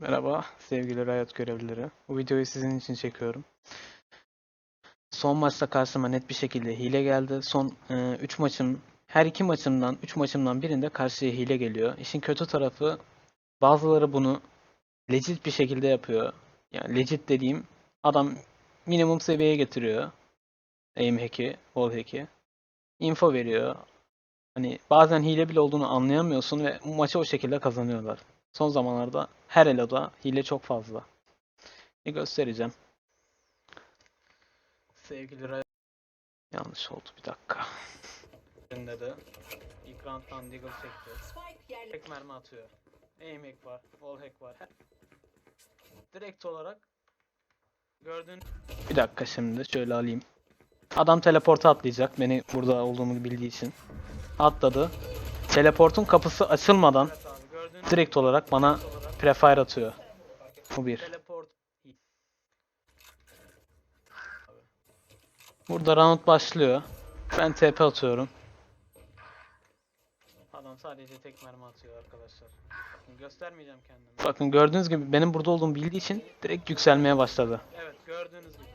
Merhaba sevgili Riot görevlileri. Bu videoyu sizin için çekiyorum. Son maçta karşıma net bir şekilde hile geldi. Son 3 maçım, her iki maçımdan, 3 maçımdan birinde karşıya hile geliyor. İşin kötü tarafı bazıları bunu legit bir şekilde yapıyor. Yani legit dediğim adam minimum seviyeye getiriyor. Aim hack'i, wall hack'i. Info veriyor. Hani bazen hile bile olduğunu anlayamıyorsun ve maçı o şekilde kazanıyorlar. Son zamanlarda her eloda hile çok fazla. Bir göstereceğim. Sevgili Ray... Yanlış oldu bir dakika. Birinde de ilk round'dan Deagle çekti. Tek mermi atıyor. Aim hack var, wall hack var. Direkt olarak gördüğün... Bir dakika şimdi şöyle alayım. Adam teleporta atlayacak beni burada olduğumu bildiği için. Atladı. Teleportun kapısı açılmadan direkt olarak bana prefire atıyor. Bu bir. Burada round başlıyor. Ben TP atıyorum. Adam sadece tek mermi atıyor arkadaşlar. Bakın göstermeyeceğim kendimi. Bakın gördüğünüz gibi benim burada olduğumu bildiği için direkt yükselmeye başladı. Evet gördüğünüz gibi.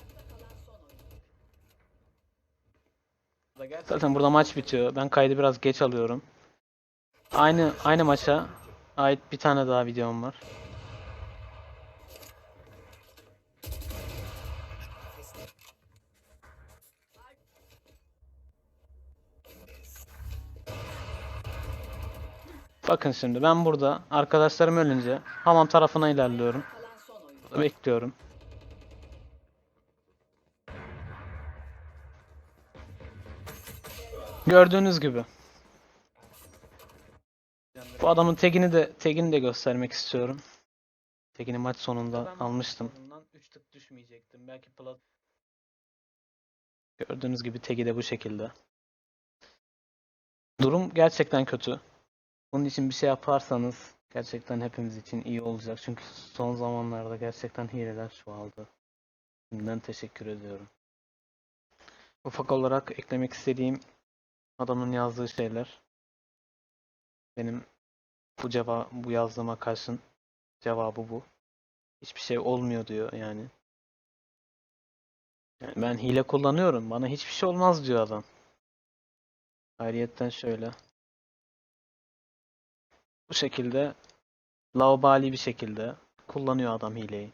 Zaten burada maç bitiyor. Ben kaydı biraz geç alıyorum. Aynı aynı maça ait bir tane daha videom var. Bakın şimdi ben burada arkadaşlarım ölünce hamam tarafına ilerliyorum. Bekliyorum. Gördüğünüz gibi. Bu adamın tegini de tegini de göstermek istiyorum. Tegini maç sonunda almıştım. 3 tık düşmeyecektim. Belki plat Gördüğünüz gibi tegi de bu şekilde. Durum gerçekten kötü. Bunun için bir şey yaparsanız gerçekten hepimiz için iyi olacak. Çünkü son zamanlarda gerçekten hileler çoğaldı. Şimdiden teşekkür ediyorum. Ufak olarak eklemek istediğim adamın yazdığı şeyler. Benim bu cevap bu yazdığıma karşın cevabı bu. Hiçbir şey olmuyor diyor yani. Yani ben hile kullanıyorum. Bana hiçbir şey olmaz diyor adam. Ayrıyetten şöyle. Bu şekilde laubali bir şekilde kullanıyor adam hileyi.